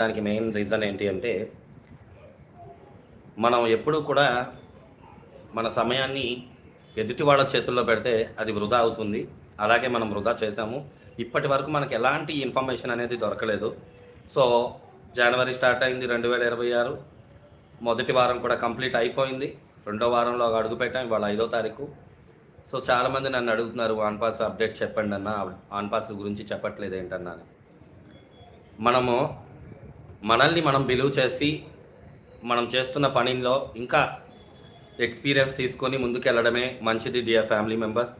దానికి main reason ఏంటి అంటే మనం ఎప్పుడూ కూడా మన సమయాన్ని ఎదుటి వాళ్ళ చేతుల్లో పెడితే అది వృధా అవుతుంది. అలాగే మనం వృధా చేసాము ఇప్పటి వరకు మనకు ఎలాంటి ఇన్ఫర్మేషన్ అనేది దొరకలేదు. సో జనవరి స్టార్ట్ అయింది రెండు వేల ఇరవై ఆరు. మొదటి వారం కూడా కంప్లీట్ అయిపోయింది. రెండో వారంలో అడుగు పెట్టాం ఇవాళ ఐదో తారీఖు. సో చాలామంది నన్ను అడుగుతున్నారు ఆన్ పాస్ అప్డేట్ చెప్పండి అన్న ఆన్ పాస్ గురించి చెప్పట్లేదు ఏంటన్నా? మనము మనల్ని మనం బిలీవ్ చేసి మనం చేస్తున్న పనిలో ఇంకా ఎక్స్పీరియన్స్ తీసుకొని ముందుకెళ్ళడమే మంచిది డియర్ ఫ్యామిలీ మెంబర్స్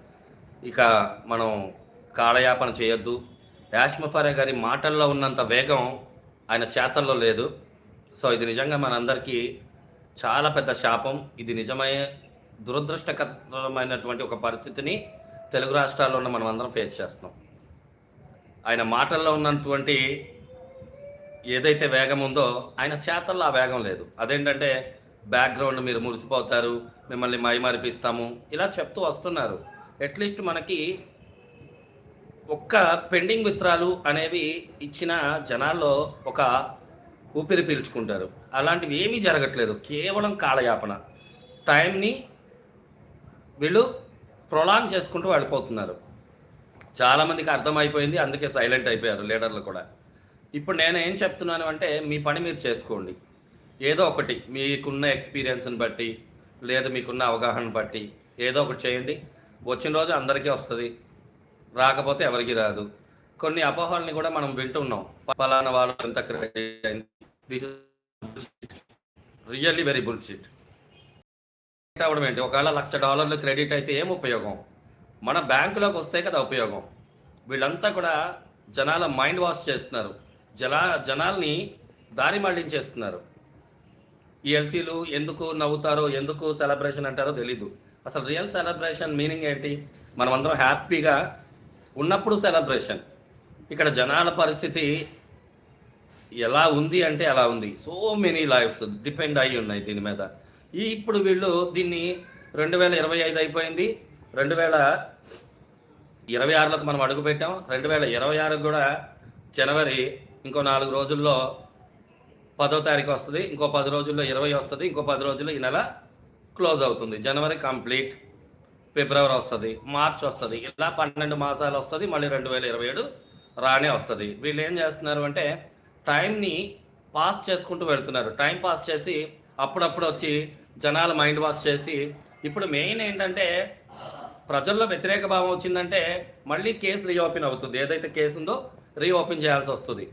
ఇక మనం కాలయాపన చేయొద్దు. యాష్మఫారే గారి మాటల్లో ఉన్నంత వేగం ఆయన చేతల్లో లేదు. సో ఇది నిజంగా మనందరికీ చాలా పెద్ద శాపం. ఇది నిజమైన దురదృష్టకరమైనటువంటి ఒక పరిస్థితిని తెలుగు రాష్ట్రాల్లో ఉన్న మనం అందరం ఫేస్ చేస్తున్నాం. ఆయన మాటల్లో ఉన్నటువంటి ఏదైతే వేగం ఉందో ఆయన చేతల్లో ఆ వేగం లేదు. అదేంటంటే బ్యాక్గ్రౌండ్ మీరు మురిసిపోతారు మిమ్మల్ని మైమరిపిస్తాము ఇలా చెప్తూ వస్తున్నారు. అట్లీస్ట్ మనకి ఒక్క పెండింగ్ విత్రాలు అనేవి ఇచ్చిన జనాల్లో ఒక ఊపిరి పీల్చుకుంటారు. అలాంటివి ఏమీ జరగట్లేదు. కేవలం కాలయాపన. టైంని వీళ్ళు ప్రొలాంగ్ చేసుకుంటూ వెళ్ళిపోతున్నారు. చాలామందికి అర్థమైపోయింది అందుకే సైలెంట్ అయిపోయారు లీడర్లు కూడా. ఇప్పుడు నేను ఏం చెప్తున్నాను అంటే మీ పని మీరు చేసుకోండి. ఏదో ఒకటి మీకున్న ఎక్స్పీరియన్స్ని బట్టి లేదా మీకున్న అవగాహన బట్టి ఏదో ఒకటి చేయండి. వచ్చిన రోజు అందరికీ వస్తుంది రాకపోతే ఎవరికి రాదు. కొన్ని అపోహల్ని కూడా మనం వింటున్నాం. ఫలానా వాళ్ళు ఎంత క్రెడిట్ అయింది? రియల్లీ వెరీ బుల్షిట్ అవడం ఏంటి? ఒకవేళ లక్ష డాలర్లు క్రెడిట్ అయితే ఏం ఉపయోగం? మన బ్యాంకులోకి వస్తే కదా ఉపయోగం. వీళ్ళంతా కూడా జనాల మైండ్ వాష్ చేస్తున్నారు. జలా జనాల్ని దారి మళ్ళించేస్తున్నారు. ఈ ఎల్సీలు ఎందుకు నవ్వుతారో ఎందుకు సెలబ్రేషన్ అంటారో తెలీదు. అసలు రియల్ సెలబ్రేషన్ మీనింగ్ ఏంటి? మనమందరం హ్యాపీగా ఉన్నప్పుడు సెలబ్రేషన్. ఇక్కడ జనాల పరిస్థితి ఎలా ఉంది అంటే అలా ఉంది. సో మెనీ లైఫ్స్ డిపెండ్ అయి ఉన్నాయి దీని మీద. ఈ ఇప్పుడు వీళ్ళు దీన్ని రెండు వేల ఇరవై ఐదు అయిపోయింది. రెండు వేల ఇరవై ఆరులోకి మనం అడుగుపెట్టాం. రెండు వేల ఇరవై ఆరుకు కూడా జనవరి ఇంకో నాలుగు రోజుల్లో పదో తారీఖు వస్తుంది ఇంకో పది రోజుల్లో ఇరవై వస్తుంది ఇంకో పది రోజుల్లో ఈ నెల క్లోజ్ అవుతుంది. జనవరి కంప్లీట్ ఫిబ్రవరి వస్తుంది మార్చ్ వస్తుంది ఇలా పన్నెండు మాసాలు వస్తుంది మళ్ళీ రెండు వేల ఇరవై ఏడు రానే వస్తుంది. వీళ్ళు ఏం చేస్తున్నారు అంటే టైంని పాస్ చేసుకుంటూ వెళ్తున్నారు. టైం పాస్ చేసి అప్పుడప్పుడు వచ్చి జనాల మైండ్ వాష్ చేసి ఇప్పుడు మెయిన్ ఏంటంటే ప్రజల్లో వ్యతిరేక భావం వచ్చిందంటే మళ్ళీ కేసు రీఓపెన్ అవుతుంది. ఏదైతే కేసు ఉందో రీఓపెన్ చేయాల్సి వస్తుంది.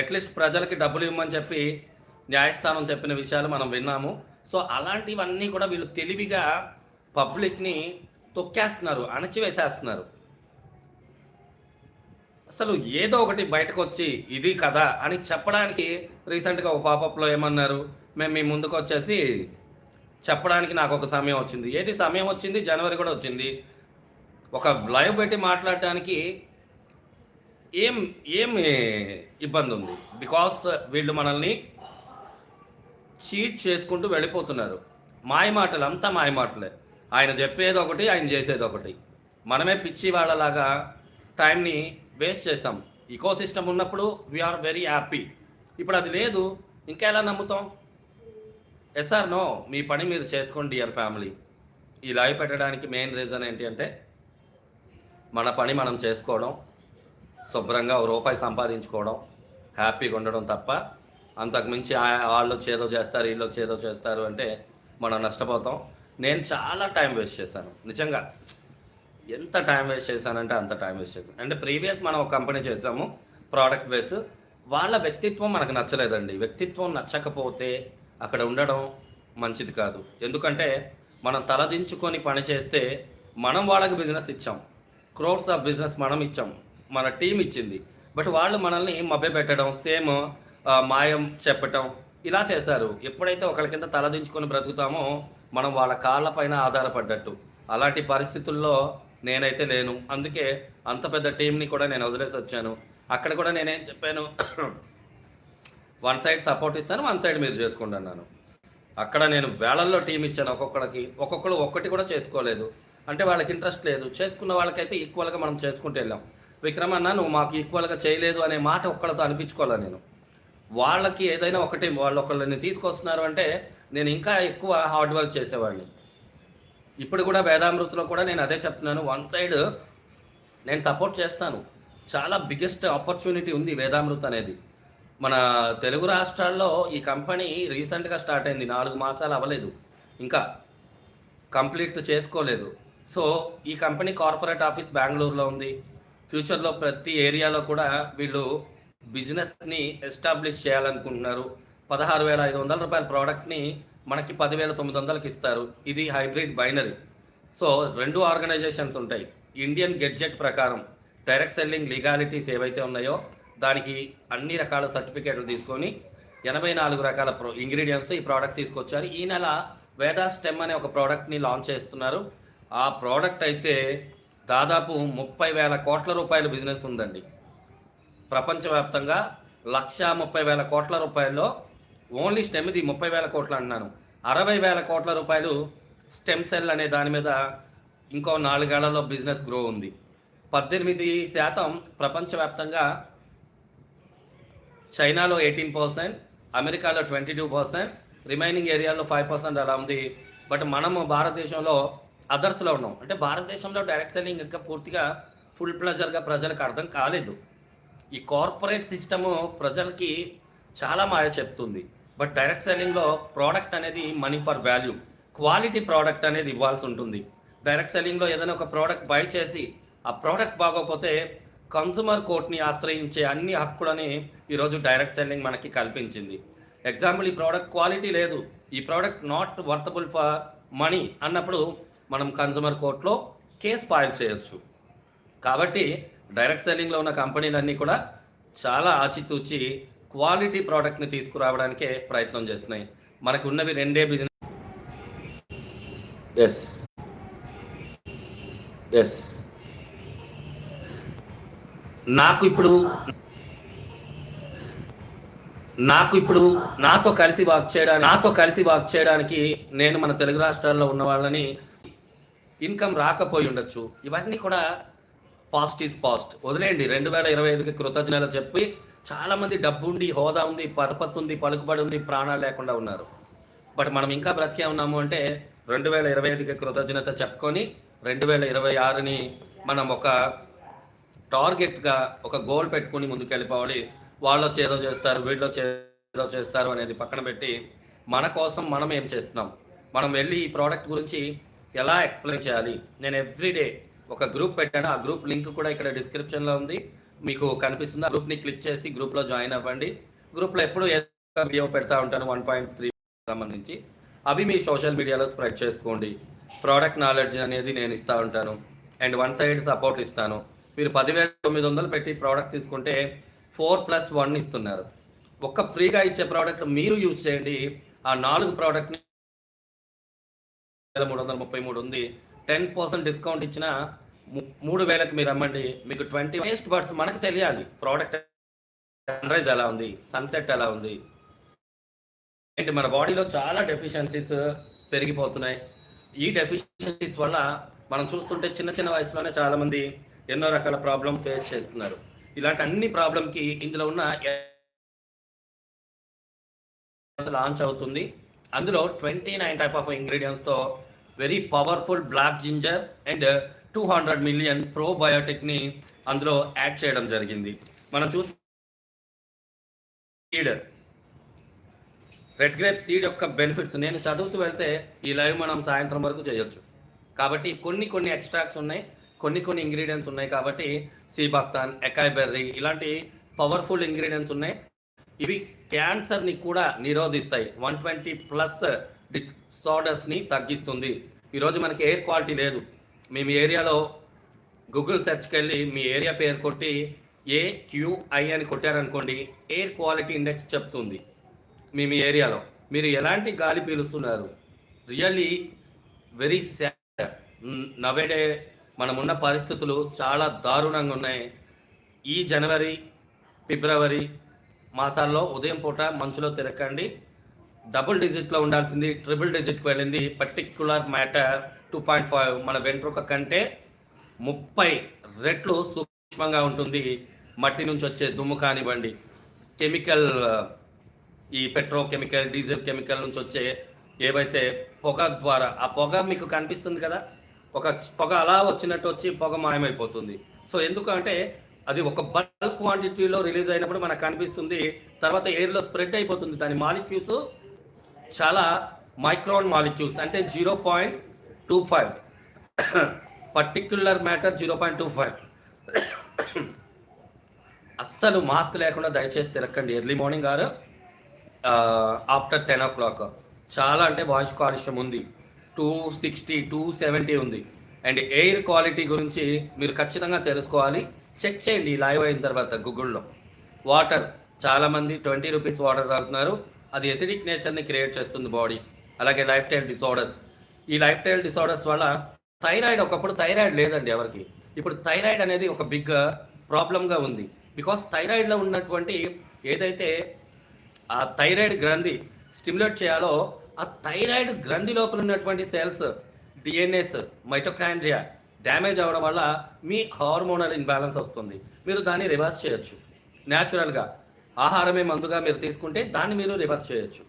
అట్లీస్ట్ ప్రజలకి డబ్బులు ఇవ్వమని చెప్పి న్యాయస్థానం చెప్పిన విషయాలు మనం విన్నాము. సో అలాంటివన్నీ కూడా వీళ్ళు తెలివిగా పబ్లిక్ని తొక్కేస్తున్నారు అణచివేసేస్తున్నారు. అసలు ఏదో ఒకటి బయటకు వచ్చి ఇది కదా అని చెప్పడానికి రీసెంట్గా ఒక పాపప్లో ఏమన్నారు మేము మీ ముందుకు వచ్చేసి చెప్పడానికి నాకు ఒక సమయం వచ్చింది. ఏది సమయం వచ్చింది? జనవరి కూడా వచ్చింది. ఒక లైవ్ పెట్టి మాట్లాడటానికి ఏం ఏం ఇబ్బంది ఉంది బికాస్ వీళ్ళు మనల్ని చీట్ చేసుకుంటూ వెళ్ళిపోతున్నారు. మాయమాటలు అంతా మాయమాటలే ఆయన చెప్పేది ఒకటి ఆయన చేసేది ఒకటి. మనమే పిచ్చి వాళ్ళలాగా టైంని వేస్ట్ చేసాం ఈకో సిస్టమ్ ఉన్నప్పుడు వీఆర్ వెరీ హ్యాపీ ఇప్పుడు అది లేదు. ఇంకా ఎలా నమ్ముతాం? ఎస్ఆర్ నో మీ పని మీరు చేసుకోండి డియర్ ఫ్యామిలీ ఈ లైవ్ పెట్టడానికి మెయిన్ రీజన్ ఏంటి అంటే మన పని మనం చేసుకోవడం. శుభ్రంగా ఒక రూపాయి సంపాదించుకోవడం హ్యాపీగా ఉండడం తప్ప అంతకుమించి వాళ్ళు చేదో చేస్తారు వీళ్ళు చేదో చేస్తారు అంటే మనం నష్టపోతాం. నేను చాలా టైం వేస్ట్ చేశాను. నిజంగా ఎంత టైం వేస్ట్ చేశానంటే అంత టైం వేస్ట్ చేశాను. అంటే ప్రీవియస్ మనం ఒక కంపెనీ చేసాము ప్రోడక్ట్ బేస్. వాళ్ళ వ్యక్తిత్వం మనకు నచ్చలేదండి. వ్యక్తిత్వం నచ్చకపోతే అక్కడ ఉండడం మంచిది కాదు. ఎందుకంటే మనం తలదించుకొని పని చేస్తే మనం వాళ్ళకి బిజినెస్ ఇచ్చాం. క్రోర్స్ ఆఫ్ బిజినెస్ మనం ఇచ్చాం. మన టీం ఇచ్చింది. బట్ వాళ్ళు మనల్ని మభ్య పెట్టడం సేమ్ మాయం చెప్పటం ఇలా చేశారు. ఎప్పుడైతే ఒకరి కింద తలదించుకొని బ్రతుకుతామో మనం వాళ్ళ కాళ్ళపైన ఆధారపడ్డట్టు. అలాంటి పరిస్థితుల్లో నేనైతే లేను. అందుకే అంత పెద్ద టీంని కూడా నేను వదిలేసి వచ్చాను. అక్కడ కూడా నేనేం చెప్పాను వన్ సైడ్ సపోర్ట్ ఇస్తాను వన్ సైడ్ మీరు చేసుకోండి అన్నాను. అక్కడ నేను వేళల్లో టీం ఇచ్చాను ఒక్కొక్కడికి. ఒక్కొక్కరు ఒక్కటి కూడా చేసుకోలేదు. అంటే వాళ్ళకి ఇంట్రెస్ట్ లేదు. చేసుకున్న వాళ్ళకైతే ఈక్వల్గా మనం చేసుకుంటూ వెళ్ళాం. విక్రమన్న అన్న నువ్వు మాకు ఈక్వల్గా చేయలేదు అనే మాట ఒక్కళ్ళతో అనిపించుకోవాలా నేను. వాళ్ళకి ఏదైనా ఒకటి వాళ్ళు ఒకళ్ళని తీసుకొస్తున్నారు అంటే నేను ఇంకా ఎక్కువ హార్డ్ వర్క్ చేసేవాడిని. ఇప్పుడు కూడా వేదామృతిలో కూడా నేను అదే చెప్తున్నాను. వన్ సైడ్ నేను సపోర్ట్ చేస్తాను. చాలా బిగ్గెస్ట్ ఆపర్చునిటీ ఉంది వేదామృత్ అనేది. మన తెలుగు రాష్ట్రాల్లో ఈ కంపెనీ రీసెంట్గా స్టార్ట్ అయింది. నాలుగు మాసాలు అవ్వలేదు. ఇంకా కంప్లీట్ చేసుకోలేదు. సో ఈ కంపెనీ కార్పొరేట్ ఆఫీస్ బెంగళూరులో ఉంది. ఫ్యూచర్లో ప్రతి ఏరియాలో కూడా వీళ్ళు బిజినెస్ని ఎస్టాబ్లిష్ చేయాలనుకుంటున్నారు. పదహారు వేల ఐదు వందల రూపాయల ప్రోడక్ట్ని మనకి పదివేల తొమ్మిది వందలకి ఇస్తారు. ఇది హైబ్రిడ్ బైనరీ. సో రెండు ఆర్గనైజేషన్స్ ఉంటాయి. ఇండియన్ గెడ్జెట్ ప్రకారం డైరెక్ట్ సెల్లింగ్ లీగాలిటీస్ ఏవైతే ఉన్నాయో దానికి అన్ని రకాల సర్టిఫికేట్లు తీసుకొని ఎనభై నాలుగు రకాల ప్రో ఇంగ్రీడియంట్స్తో ఈ ప్రోడక్ట్ తీసుకొచ్చారు. ఈ నెల వేదా స్టెమ్ అనే ఒక ప్రోడక్ట్ని లాంచ్ చేస్తున్నారు. ఆ ప్రోడక్ట్ అయితే దాదాపు ముప్పై వేల కోట్ల రూపాయల బిజినెస్ ఉందండి. ప్రపంచవ్యాప్తంగా లక్ష ముప్పై వేల కోట్ల రూపాయల్లో ఓన్లీ స్టెమ్ ఇది ముప్పై వేల కోట్లు అంటున్నాను. అరవై వేల కోట్ల రూపాయలు స్టెమ్ సెల్ అనే దాని మీద ఇంకో నాలుగేళ్ళలో బిజినెస్ గ్రో ఉంది. పద్దెనిమిది శాతం ప్రపంచవ్యాప్తంగా చైనాలో ఎయిటీన్ పర్సెంట్ అమెరికాలో ట్వంటీ టూ పర్సెంట్ రిమైనింగ్ ఏరియాలో ఫైవ్ పర్సెంట్ అలా ఉంది. బట్ మనము భారతదేశంలో అదర్స్లో ఉన్నాం. అంటే భారతదేశంలో డైరెక్ట్ సెల్లింగ్ ఇంకా పూర్తిగా ఫుల్ ప్లెజర్గా ప్రజలకు అర్థం కాలేదు. ఈ కార్పొరేట్ సిస్టము ప్రజలకి చాలా మాయ చెప్తుంది. బట్ డైరెక్ట్ సెల్లింగ్లో ప్రోడక్ట్ అనేది money for value quality product అనేది ఇవ్వాల్సి ఉంటుంది. డైరెక్ట్ సెల్లింగ్లో ఏదైనా ఒక ప్రోడక్ట్ బై చేసి ఆ ప్రోడక్ట్ బాగోకపోతే కన్సూమర్ కోర్ట్ని ఆశ్రయించే అన్ని హక్కులని ఈరోజు డైరెక్ట్ సెల్లింగ్ మనకి కల్పించింది. ఎగ్జాంపుల్ ఈ ప్రోడక్ట్ క్వాలిటీ లేదు. ఈ product not worthable for money అన్నప్పుడు మనం కన్సూమర్ కోర్టులో కేసు ఫైల్ చేయొచ్చు. కాబట్టి డైరెక్ట్ సెల్లింగ్లో ఉన్న కంపెనీలన్నీ కూడా చాలా ఆచితూచి క్వాలిటీ ప్రోడక్ట్ని తీసుకురావడానికే ప్రయత్నం చేస్తున్నాయి. మనకు ఉన్నవి రెండే బిజినెస్ ఎస్ ఎస్ నాకు ఇప్పుడు నాకు ఇప్పుడు నాతో కలిసి వాక్ చేయడానికి నాతో కలిసి వాక్ చేయడానికి నేను మన తెలుగు రాష్ట్రాల్లో ఉన్న వాళ్ళని ఇన్కమ్ రాకపోయి ఉండొచ్చు. ఇవన్నీ కూడా పాస్ట్ ఈజ్ పాస్ట్ వదిలేయండి. రెండు వేల ఇరవై ఐదుకి కృతజ్ఞతలు చెప్పి చాలామంది డబ్బు ఉంది హోదా ఉంది పరపతి ఉంది పలుకుబడి ఉంది ప్రాణాలు లేకుండా ఉన్నారు. బట్ మనం ఇంకా బ్రతికే ఉన్నాము అంటే రెండు వేల ఇరవై ఐదుకి కృతజ్ఞత చెప్పుకొని రెండు వేల ఇరవై ఆరుని మనం ఒక టార్గెట్గా ఒక గోల్ పెట్టుకుని ముందుకు వెళ్ళిపోవాలి వాళ్ళు వచ్చి ఏదో చేస్తారు వీళ్ళు వచ్చి ఏదో చేస్తారు అనేది పక్కన పెట్టి మన కోసం మనం ఏం చేస్తున్నాం? మనం వెళ్ళి ఈ ప్రోడక్ట్ గురించి ఎలా ఎక్స్ప్లెయిన్ చేయాలి? నేను ఎవ్రీడే ఒక గ్రూప్ పెట్టాను. ఆ గ్రూప్ లింక్ కూడా ఇక్కడ డిస్క్రిప్షన్లో ఉంది. మీకు కనిపిస్తుంది. ఆ గ్రూప్ని క్లిక్ చేసి గ్రూప్లో జాయిన్ అవ్వండి. గ్రూప్లో ఎప్పుడు వీడియో పెడతా ఉంటాను. వన్ పాయింట్ త్రీ సంబంధించి. అవి మీ సోషల్ మీడియాలో స్ప్రెడ్ చేసుకోండి. ప్రోడక్ట్ నాలెడ్జ్ అనేది నేను ఇస్తూ ఉంటాను. అండ్ వన్ సైడ్ సపోర్ట్ ఇస్తాను. మీరు పదివేల తొమ్మిది వందలు పెట్టి ప్రోడక్ట్ తీసుకుంటే ఫోర్ ప్లస్ వన్ ఇస్తున్నారు. ఒక్క ఫ్రీగా ఇచ్చే ప్రోడక్ట్ మీరు యూజ్ చేయండి. ఆ నాలుగు ప్రోడక్ట్ని వేల మూడు వందల ముప్పై మూడు ఉంది. టెన్ పర్సెంట్ డిస్కౌంట్ ఇచ్చిన మూడు వేలకు మీరు అమ్మండి మీకు ట్వంటీ వేస్ట్ బర్డ్స్ మనకు తెలియాలి. ప్రోడక్ట్ సన్రైజ్ ఎలా ఉంది? సన్సెట్ ఎలా ఉంది? ఏంటి మన బాడీలో చాలా డెఫిషియన్సీస్ పెరిగిపోతున్నాయి. ఈ డెఫిషియన్సీస్ వల్ల మనం చూస్తుంటే చిన్న చిన్న వయసులోనే చాలా మంది ఎన్నో రకాల ప్రాబ్లం ఫేస్ చేస్తున్నారు. ఇలాంటి అన్ని ప్రాబ్లంకి ఇందులో ఉన్న లాంచ్ అవుతుంది. అందులో ట్వంటీ నైన్ టైప్ ఆఫ్ ఇంగ్రీడియంట్స్తో very powerful black ginger and two hundred million ప్రోబయోటిక్ని అందులో యాడ్ చేయడం జరిగింది. మనం చూసి సీడ్ రెడ్ గ్రేప్ సీడ్ యొక్క బెనిఫిట్స్ నేను చదువుతూ వెళ్తే ఈ లైవ్ మనం సాయంత్రం వరకు చేయొచ్చు. కాబట్టి కొన్ని కొన్ని ఎక్స్ట్రాక్ట్స్ ఉన్నాయి కొన్ని కొన్ని ఇంగ్రీడియంట్స్ ఉన్నాయి కాబట్టి సీబాక్తాన్ ఎకాయ్ బెర్రీ ఇలాంటి పవర్ఫుల్ ఇంగ్రీడియంట్స్ ఉన్నాయి. ఇవి క్యాన్సర్ని కూడా నిరోధిస్తాయి. వన్ ట్వంటీ ప్లస్ డిసార్డర్స్ని తగ్గిస్తుంది. ఈరోజు మనకి ఎయిర్ క్వాలిటీ లేదు. మేము ఏరియాలో గూగుల్ సెర్చ్కి వెళ్ళి మీ ఏరియా పేరు కొట్టి ఏ క్యూఐ అని కొట్టారనుకోండి ఎయిర్ క్వాలిటీ ఇండెక్స్ చెప్తుంది మీ మీ ఏరియాలో. మీరు ఎలాంటి గాలి పీలుస్తున్నారు? Really very sad. నవేడే మనమున్న పరిస్థితులు చాలా దారుణంగా ఉన్నాయి. ఈ జనవరి ఫిబ్రవరి మాసాల్లో ఉదయం పూట మంచులో తిరగండి. డబుల్ డిజిట్లో ఉండాల్సింది ట్రిపుల్ డిజిట్కి వెళ్ళింది. Particular matter two point five మన వెంట్రుక కంటే ముప్పై రెట్లు సూక్ష్మంగా ఉంటుంది. మట్టి నుంచి వచ్చే దుమ్ము కానివ్వండి. కెమికల్ ఈ పెట్రోకెమికల్ డీజిల్ కెమికల్ నుంచి వచ్చే ఏవైతే పొగ ద్వారా ఆ పొగ మీకు కనిపిస్తుంది కదా? ఒక పొగ అలా వచ్చినట్టు వచ్చి పొగ మాయమైపోతుంది. సో ఎందుకంటే అది ఒక బల్క్ క్వాంటిటీలో రిలీజ్ అయినప్పుడు మనకు కనిపిస్తుంది తర్వాత ఎయిర్లో స్ప్రెడ్ అయిపోతుంది. దాని మాలిక్యూల్స్ చాలా మైక్రాన్ మాలిక్యూల్స్ అంటే zero point two five. Particular matter zero point two five. అస్సలు మాస్క్ లేకుండా దయచేసి తిరగండి early morning or after ten o'clock. చాలా అంటే వాయిస్ కాలుష్యం ఉంది. టూ సిక్స్టీ టూ సెవెంటీ ఉంది. అండ్ ఎయిర్ క్వాలిటీ గురించి మీరు ఖచ్చితంగా తెలుసుకోవాలి. చెక్ చేయండి లైవ్ అయిన తర్వాత గూగుల్లో వాటర్ చాలామంది ట్వంటీ రూపీస్ వాటర్ తాగుతున్నారు. అది ఎసిడిక్ నేచర్ని క్రియేట్ చేస్తుంది బాడీ అలాగే లైఫ్ స్టైల్ డిసార్డర్స్ ఈ లైఫ్ స్టైల్ డిసార్డర్స్ వల్ల థైరాయిడ్ ఒకప్పుడు థైరాయిడ్ లేదండి ఎవరికి. ఇప్పుడు థైరాయిడ్ అనేది ఒక బిగ్ ప్రాబ్లంగా uh, ఉంది. బికాస్ థైరాయిడ్లో ఉన్నటువంటి ఏదైతే ఆ థైరాయిడ్ గ్రంథి స్టిమ్యులేట్ చేయాలో ఆ థైరాయిడ్ గ్రంథి లోపల ఉన్నటువంటి సెల్స్ డిఎన్ఎస్ మైటోకాండ్రియా డ్యామేజ్ అవ్వడం వల్ల మీ హార్మోనల్ ఇన్బ్యాలెన్స్ వస్తుంది. మీరు దాన్ని రివర్స్ చేయొచ్చు. న్యాచురల్గా ఆహారమే మందుగా మీరు తీసుకుంటే దాన్ని మీరు రివర్స్ చేయొచ్చు.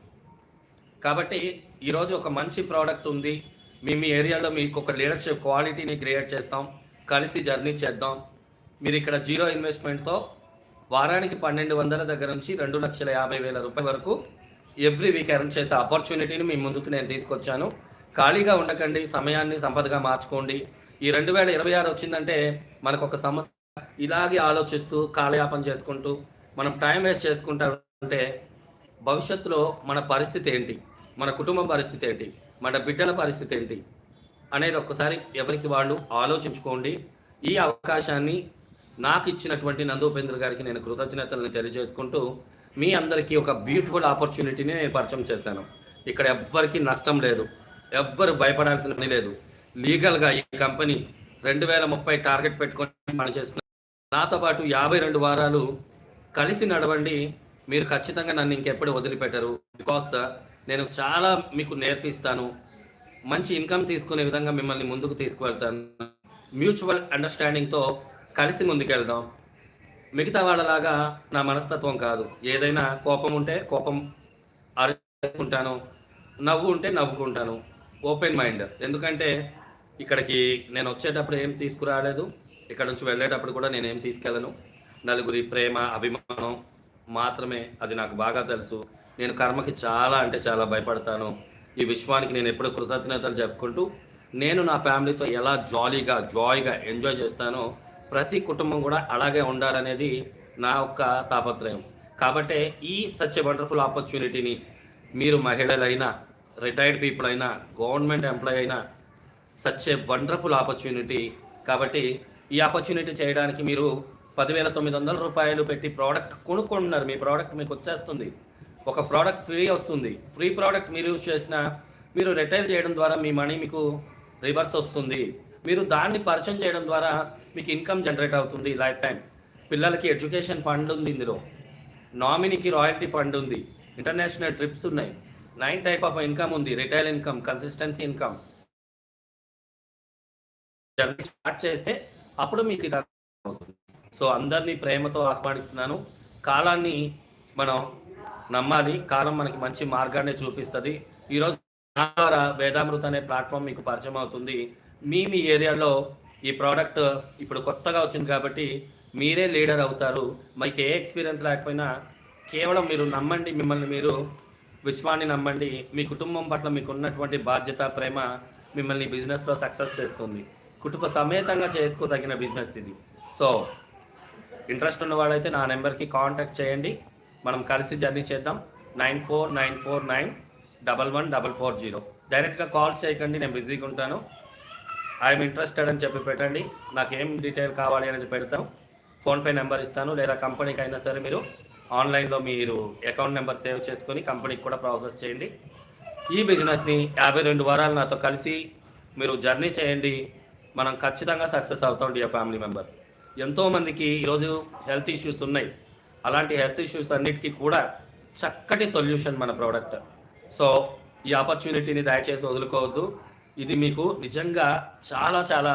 కాబట్టి ఈరోజు ఒక మంచి ప్రోడక్ట్ ఉంది. మీ మీ ఏరియాలో మీకు ఒక లీడర్షిప్ క్వాలిటీని క్రియేట్ చేస్తాం. కలిసి జర్నీ చేద్దాం. మీరు ఇక్కడ జీరో ఇన్వెస్ట్మెంట్తో వారానికి పన్నెండు వందల దగ్గర నుంచి రెండు లక్షల యాభై వేల రూపాయల వరకు ఎవ్రీ వీక్ ఎర్న్ చేసే ఆపర్చునిటీని మీ ముందుకు నేను తీసుకొచ్చాను. ఖాళీగా ఉండకండి సమయాన్ని సంపదగా మార్చుకోండి. ఈ రెండు వేల ఇరవై ఆరు వచ్చిందంటే మనకు ఒక సమస్య. ఇలాగే ఆలోచిస్తూ కాలయాపన చేసుకుంటూ మనం టైం వేస్ట్ చేసుకుంటా ఉంటే భవిష్యత్తులో మన పరిస్థితి ఏంటి? మన కుటుంబ పరిస్థితి ఏంటి? మన బిడ్డల పరిస్థితి ఏంటి? అనేది ఒక్కసారి ఎవరికి వాళ్ళు ఆలోచించుకోండి. ఈ అవకాశాన్ని నాకు ఇచ్చినటువంటి నందూపేంద్ర గారికి నేను కృతజ్ఞతలను తెలియజేసుకుంటూ మీ అందరికీ ఒక బ్యూటిఫుల్ ఆపర్చునిటీని నేను పరిచయం చేశాను. ఇక్కడ ఎవ్వరికి నష్టం లేదు. ఎవ్వరు భయపడాల్సిన పని లేదు. లీగల్గా ఈ కంపెనీ రెండు వేల ముప్పై టార్గెట్ పెట్టుకొని పనిచేస్తున్న నాతో పాటు యాభై రెండు వారాలు కలిసి నడవండి. మీరు ఖచ్చితంగా నన్ను ఇంకెప్పుడు వదిలిపెట్టరు. బికాస్ నేను చాలా మీకు నేర్పిస్తాను. మంచి ఇన్కమ్ తీసుకునే విధంగా మిమ్మల్ని ముందుకు తీసుకువెళ్తాను. మ్యూచువల్ అండర్స్టాండింగ్తో కలిసి ముందుకెళ్దాం. మిగతా వాళ్ళలాగా నా మనస్తత్వం కాదు. ఏదైనా కోపం ఉంటే కోపం అరుచుకుంటాను. నవ్వు ఉంటే నవ్వుకుంటాను. Open mind. ఎందుకంటే ఇక్కడికి నేను వచ్చేటప్పుడు ఏం తీసుకురాలేదు. ఇక్కడ నుంచి వెళ్ళేటప్పుడు కూడా నేను తీసుకెళ్ళను. నలుగురి ప్రేమ అభిమానం మాత్రమే అది నాకు బాగా తెలుసు. నేను కర్మకి చాలా అంటే చాలా భయపడతాను. ఈ విశ్వానికి నేను ఎప్పుడు కృతజ్ఞతలు చెప్పుకుంటూ నేను నా ఫ్యామిలీతో ఎలా జాలీగా జాయ్గా ఎంజాయ్ చేస్తానో ప్రతి కుటుంబం కూడా అలాగే ఉండాలనేది నా యొక్క తాపత్రయం. కాబట్టి ఈ సచ్ వండర్ఫుల్ ఆపర్చునిటీని మీరు మహిళలైనా రిటైర్డ్ పీపుల్ అయినా గవర్నమెంట్ ఎంప్లాయ్ అయినా సచ్ ఏ వండర్ఫుల్ ఆపర్చునిటీ కాబట్టి ఈ ఆపర్చునిటీ చేయడానికి మీరు పదివేల తొమ్మిది వందల రూపాయలు పెట్టి ప్రోడక్ట్ కొనుక్కుంటున్నారు. మీ ప్రోడక్ట్ మీకు వచ్చేస్తుంది. ఒక ప్రోడక్ట్ ఫ్రీ వస్తుంది. ఫ్రీ ప్రోడక్ట్ మీరు యూజ్ చేసిన మీరు రిటైల్ చేయడం ద్వారా మీ మనీ మీకు రివర్స్ వస్తుంది. మీరు దాన్ని పరిచయం చేయడం ద్వారా మీకు ఇన్కమ్ జనరేట్ అవుతుంది. లైఫ్ టైం పిల్లలకి ఎడ్యుకేషన్ ఫండ్ ఉంది ఇందులో. నామినీకి రాయల్టీ ఫండ్ ఉంది. ఇంటర్నేషనల్ ట్రిప్స్ ఉన్నాయి. నైన్ టైప్ ఆఫ్ ఇన్కమ్ ఉంది. Retail income consistency income journey start చేస్తే అప్పుడు మీకు ఇది అవుతుంది సో అందరినీ ప్రేమతో ఆహ్వానిస్తున్నాను. కాలాన్ని మనం నమ్మాలి. కాలం మనకి మంచి మార్గాన్ని చూపిస్తుంది. ఈరోజు నా ద్వారా వేదామృత అనే ప్లాట్ఫామ్ మీకు పరిచయం అవుతుంది. మీ మీ ఏరియాలో ఈ ప్రోడక్ట్ ఇప్పుడు కొత్తగా వచ్చింది కాబట్టి మీరే లీడర్ అవుతారు. మీకు ఏ ఎక్స్పీరియన్స్ లేకపోయినా కేవలం మీరు నమ్మండి మిమ్మల్ని మీరు విశ్వాన్ని నమ్మండి. మీ కుటుంబం పట్ల మీకు ఉన్నటువంటి బాధ్యత ప్రేమ మిమ్మల్ని బిజినెస్లో సక్సెస్ చేస్తుంది. కుటుంబ సమేతంగా చేసుకోదగిన బిజినెస్ ఇది. సో ఇంట్రెస్ట్ ఉన్న వాళ్ళైతే నా నెంబర్కి కాంటాక్ట్ చేయండి. మనం కలిసి జర్నీ చేద్దాం. Nine four nine four nine double one double four zero. డైరెక్ట్గా కాల్ చేయకండి నేను బిజీగా ఉంటాను. ఐఎమ్ ఇంట్రెస్టెడ్ అని చెప్పి పెట్టండి. నాకు ఏం డీటెయిల్ కావాలి అనేది పెడతాను. ఫోన్పే నెంబర్ ఇస్తాను. లేదా కంపెనీకి అయినా సరే మీరు ఆన్లైన్లో మీరు అకౌంట్ నెంబర్ సేవ్ చేసుకొని కంపెనీకి కూడా ప్రాసెస్ చేయండి. ఈ బిజినెస్ని యాభై రెండు వారాలు నాతో కలిసి మీరు జర్నీ చేయండి. మనం ఖచ్చితంగా సక్సెస్ అవుతాం డియర్ ఫ్యామిలీ మెంబర్. ఎంతోమందికి ఈరోజు హెల్త్ ఇష్యూస్ ఉన్నాయి. అలాంటి హెల్త్ ఇష్యూస్ అన్నిటికీ కూడా చక్కటి సొల్యూషన్ మన ప్రోడక్ట్. సో ఈ ఆపర్చునిటీని దయచేసి వదులుకోవద్దు. ఇది మీకు నిజంగా చాలా చాలా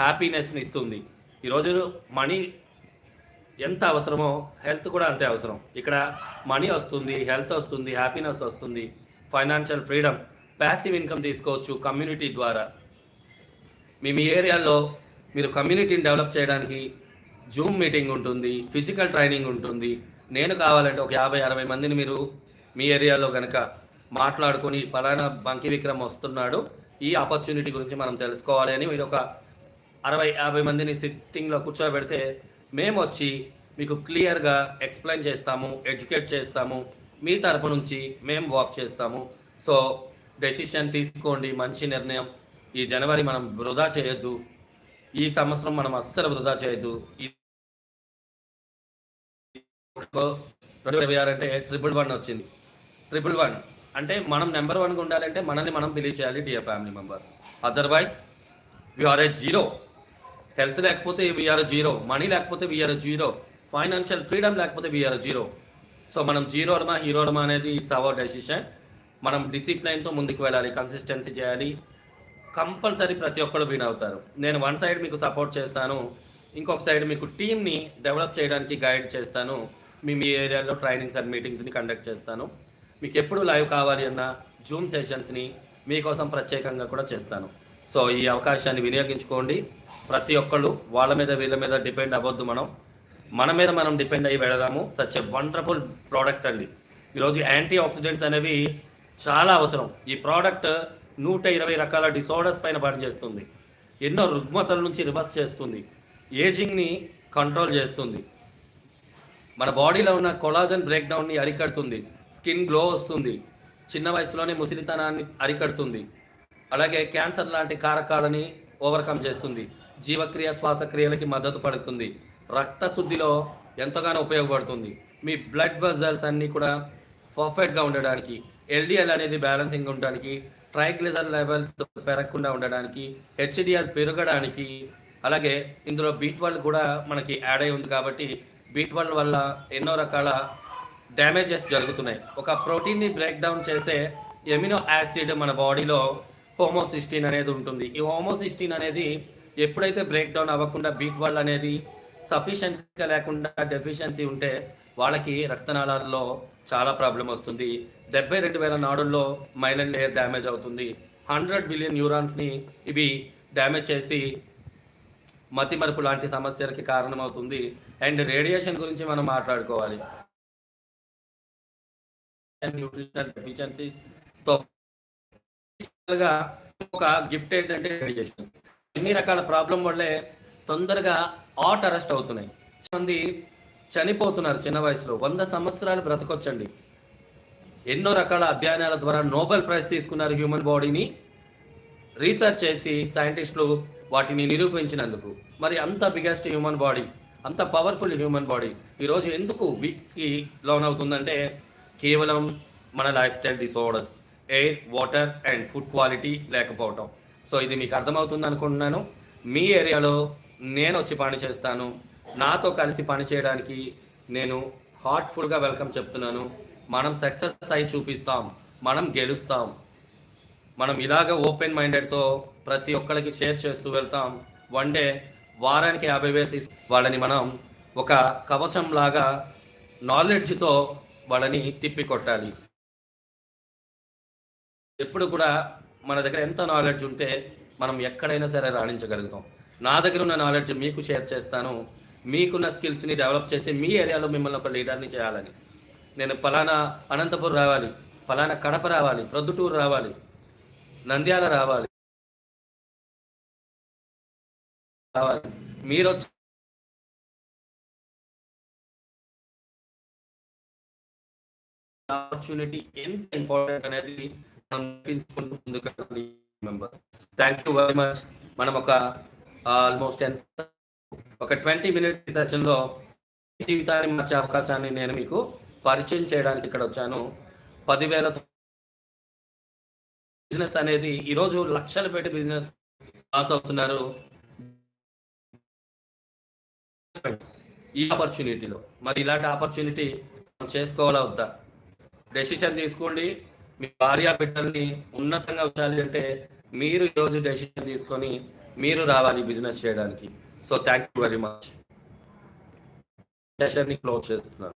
హ్యాపీనెస్ని ఇస్తుంది. ఈరోజు మనీ ఎంత అవసరమో హెల్త్ కూడా అంతే అవసరం. ఇక్కడ మనీ వస్తుంది హెల్త్ వస్తుంది హ్యాపీనెస్ వస్తుంది. ఫైనాన్షియల్ ఫ్రీడమ్ ప్యాసివ్ ఇన్కమ్ తీసుకోవచ్చు కమ్యూనిటీ ద్వారా. మీ మీ ఏరియాలో మీరు కమ్యూనిటీని డెవలప్ చేయడానికి జూమ్ మీటింగ్ ఉంటుంది ఫిజికల్ ట్రైనింగ్ ఉంటుంది. నేను కావాలంటే ఒక యాభై అరవై మందిని మీరు మీ ఏరియాలో కనుక మాట్లాడుకొని పలానా బంకి విక్రమ్ వస్తున్నాడు ఈ ఆపర్చునిటీ గురించి మనం తెలుసుకోవాలి అని మీరు ఒక అరవై యాభై మందిని సిట్టింగ్లో కూర్చోబెడితే మేము వచ్చి మీకు క్లియర్గా ఎక్స్ప్లెయిన్ చేస్తాము ఎడ్యుకేట్ చేస్తాము. మీ తరపు నుంచి మేము వాక్ చేస్తాము. సో డెసిషన్ తీసుకోండి మంచి నిర్ణయం. ఈ జనవరి మనం వృధా చేయొద్దు. ఈ సంవత్సరం మనం అస్సలు వృధా చేయొద్దు. రెండు ఇరవై ఆరు అంటే ట్రిపుల్ వన్ వచ్చింది. ట్రిపుల్ వన్ అంటే మనం నెంబర్ వన్గా ఉండాలంటే మనల్ని మనం బిలీవ్ చేయాలి dear family member otherwise are a zero health లేకపోతే వీఆర్ జీరో మనీ లేకపోతే we are zero financial freedom లేకపోతే వీఆర్ జీరో సో మనం జీరోడమా హీరోడమా అనేది ఇట్స్ అవర్ డెసిషన్ మనం డిసిప్లైన్తో ముందుకు వెళ్ళాలి కన్సిస్టెన్సీ చేయాలి. కంపల్సరీ ప్రతి ఒక్కరు విన్ అవుతారు. నేను వన్ సైడ్ మీకు సపోర్ట్ చేస్తాను. ఇంకొక సైడ్ మీకు టీమ్ని డెవలప్ చేయడానికి గైడ్ చేస్తాను. మీ మీ ఏరియాలో ట్రైనింగ్స్ అండ్ మీటింగ్స్ని కండక్ట్ చేస్తాను. మీకు ఎప్పుడు లైవ్ కావాలి అన్న జూమ్ సెషన్స్ని మీకోసం ప్రత్యేకంగా కూడా చేస్తాను. సో ఈ అవకాశాన్ని వినియోగించుకోండి. ప్రతి ఒక్కళ్ళు వాళ్ళ మీద వీళ్ళ మీద డిపెండ్ అవ్వద్దు మనం. మన మీద మనం డిపెండ్ అయ్యి వెళదాము. సచ్ ఎ వండర్ఫుల్ ప్రోడక్ట్ అండి. ఈరోజు యాంటీ ఆక్సిడెంట్స్ అనేవి చాలా అవసరం. ఈ ప్రోడక్ట్ నూట ఇరవై రకాల డిసార్డర్స్ పైన పనిచేస్తుంది ఎన్నో రుగ్మతల నుంచి రివర్స్ చేస్తుంది. ఏజింగ్ని కంట్రోల్ చేస్తుంది. మన బాడీలో ఉన్న కొలాజన్ బ్రేక్ డౌన్ని అరికడుతుంది. స్కిన్ గ్లో వస్తుంది. చిన్న వయసులోనే ముసిలితనాన్ని అరికడుతుంది. అలాగే క్యాన్సర్ లాంటి కారకాలని ఓవర్కమ్ చేస్తుంది. జీవక్రియ శ్వాసక్రియలకి మద్దతు పడుతుంది రక్త శుద్ధిలో ఎంతగానో ఉపయోగపడుతుంది. మీ బ్లడ్ వెజల్స్ అన్నీ కూడా పర్ఫెక్ట్గా ఉండడానికి ఎల్డిఎల్ అనేది బ్యాలెన్సింగ్ ఉండడానికి ట్రైగ్లిజర్ లెవెల్స్ పెరగకుండా ఉండడానికి హెచ్డిఆర్ పెరగడానికి అలాగే ఇందులో బీట్ వల్ కూడా మనకి యాడ్ అయి ఉంది కాబట్టి బీట్ వల్ వల్ల ఎన్నో రకాల డ్యామేజెస్ జరుగుతున్నాయి. ఒక ప్రోటీన్ని బ్రేక్ డౌన్ చేసే ఎమినో యాసిడ్ మన బాడీలో హోమోసిస్టిన్ అనేది ఉంటుంది. ఈ హోమోసిస్టిన్ అనేది ఎప్పుడైతే బ్రేక్ డౌన్ అవ్వకుండా బీట్ వల్ అనేది సఫిషియెంట్గా లేకుండా డెఫిషియన్సీ ఉంటే వాళ్ళకి రక్తనాళాల్లో చాలా ప్రాబ్లం వస్తుంది. డెబ్బై రెండు వేల నాడుల్లో మైలన్ లేయర్ డ్యామేజ్ అవుతుంది. హండ్రెడ్ బిలియన్ న్యూరాన్స్ని ఇవి డ్యామేజ్ చేసి మతిమరుపు లాంటి సమస్యలకి కారణమవుతుంది. అండ్ రేడియేషన్ గురించి మనం మాట్లాడుకోవాలి. న్యూట్రిషనల్ డెఫిషియన్సీతో ఒక గిఫ్ట్ ఏంటంటే రేడియేషన్. ఎన్ని రకాల ప్రాబ్లం వల్లే తొందరగా ఆట్ అరెస్ట్ అవుతున్నాయి. మంది చనిపోతున్నారు చిన్న వయసులో. వంద సంవత్సరాలు బ్రతకొచ్చండి. ఎన్నో రకాల అధ్యయనాల ద్వారా నోబెల్ ప్రైజ్ తీసుకున్నారు హ్యూమన్ బాడీని. రీసెర్చ్ చేసి సైంటిస్టులు వాటిని నిరూపించినందుకు. మరి అంత బిగ్గెస్ట్ హ్యూమన్ బాడీ అంత పవర్ఫుల్ హ్యూమన్ బాడీ ఈరోజు ఎందుకు వీక్కి లోన్ అవుతుందంటే కేవలం మన life style disorders air water and food quality లేకపోవటం. సో ఇది మీకు అర్థమవుతుంది అనుకుంటున్నాను మీ ఏరియాలో నేను వచ్చి పని చేస్తాను నాతో కలిసి పని చేయడానికి నేను హార్ట్ఫుల్గా వెల్కమ్ చెప్తున్నాను. మనం సక్సెస్ అయి చూపిస్తాం మనం గెలుస్తాం మనం ఇలాగ ఓపెన్ మైండెడ్తో ప్రతి ఒక్కరికి షేర్ చేస్తూ వెళ్తాం. వన్ డే వారానికి యాభై వేలు తీసు వాళ్ళని మనం ఒక కవచం లాగా నాలెడ్జ్తో వాళ్ళని తిప్పి కొట్టాలి ఎప్పుడు కూడా మన దగ్గర ఎంత నాలెడ్జ్ ఉంటే మనం ఎక్కడైనా సరే రాణించగలుగుతాం. నా దగ్గర ఉన్న నాలెడ్జ్ మీకు షేర్ చేస్తాను. మీకున్న స్కిల్స్ని డెవలప్ చేసి మీ ఏరియాలో మిమ్మల్ని ఒక లీడర్ని చేయాలని. నేను ఫలానా అనంతపురం రావాలి ఫలానా కడప రావాలి ప్రొద్దుటూరు రావాలి నంద్యాల రావాలి. రావాలి. మీరు ఆపర్చునిటీ ఎంత ఇంపార్టెంట్ అనేది మనం ముందుకు థ్యాంక్ యూ వెరీ మచ్ మనం ఒక ఆల్మోస్ట్ ఎంత ఒక ట్వంటీ మినిట్స్ సెషన్లో జీవితాన్ని మార్చే అవకాశాన్ని నేను మీకు పరిచయం చేయడానికి ఇక్కడ వచ్చాను. పదివేల బిజినెస్ అనేది ఈరోజు లక్షలు పెట్టి బిజినెస్ పాస్ అవుతున్నారు. ఈ ఆపర్చునిటీలో. మరి ఇలాంటి ఆపర్చునిటీ మనం చేసుకోవాలా వద్దా? డెసిషన్ తీసుకోండి. మీ భార్య బిడ్డల్ని ఉన్నతంగా ఉంచాలి అంటే మీరు ఈరోజు డెసిషన్ తీసుకొని మీరు రావాలి బిజినెస్ చేయడానికి. So thank you very much సెషన్ని close చేస్తున్నాను